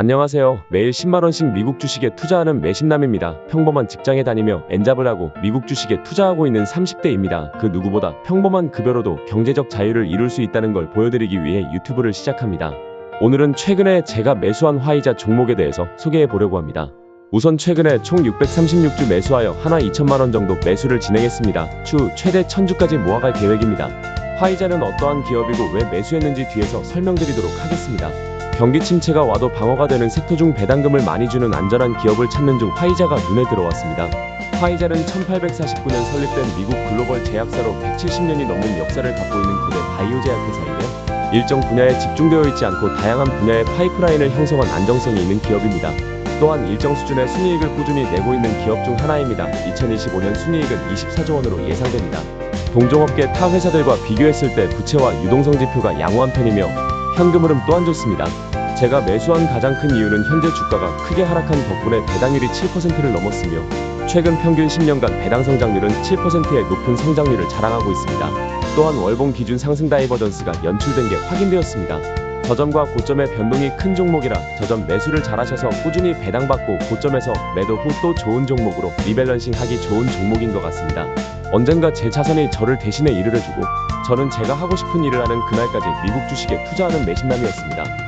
안녕하세요. 매일 10만원씩 미국 주식에 투자하는 매심남입니다. 평범한 직장에 다니며 엔잡을 하고 미국 주식에 투자하고 있는 30대입니다. 그 누구보다 평범한 급여로도 경제적 자유를 이룰 수 있다는 걸 보여드리기 위해 유튜브를 시작합니다. 오늘은 최근에 제가 매수한 화이자 종목에 대해서 소개해 보려고 합니다. 우선 최근에 총 636주 매수하여 하나 2천만원 정도 매수를 진행했습니다. 추후 최대 1000주까지 모아갈 계획입니다. 화이자는 어떠한 기업이고 왜 매수했는지 뒤에서 설명드리도록 하겠습니다. 경기 침체가 와도 방어가 되는 섹터 중 배당금을 많이 주는 안전한 기업을 찾는 중 화이자가 눈에 들어왔습니다. 화이자는 1849년 설립된 미국 글로벌 제약사로 170년이 넘는 역사를 갖고 있는 거대 바이오 제약회사이며 일정 분야에 집중되어 있지 않고 다양한 분야의 파이프라인을 형성한 안정성이 있는 기업입니다. 또한 일정 수준의 순이익을 꾸준히 내고 있는 기업 중 하나입니다. 2025년 순이익은 24조 원으로 예상됩니다. 동종업계 타 회사들과 비교했을 때 부채와 유동성 지표가 양호한 편이며 현금 흐름 또한 좋습니다. 제가 매수한 가장 큰 이유는 현재 주가가 크게 하락한 덕분에 배당률이 7%를 넘었으며 최근 평균 10년간 배당 성장률은 7%의 높은 성장률을 자랑하고 있습니다. 또한 월봉 기준 상승 다이버전스가 연출된 게 확인되었습니다. 저점과 고점의 변동이 큰 종목이라 저점 매수를 잘하셔서 꾸준히 배당받고 고점에서 매도 후 또 좋은 종목으로 리밸런싱 하기 좋은 종목인 것 같습니다. 언젠가 제 자산이 저를 대신해 해주고 저는 제가 하고 싶은 일을 하는 그날까지 미국 주식에 투자하는 매신남이었습니다.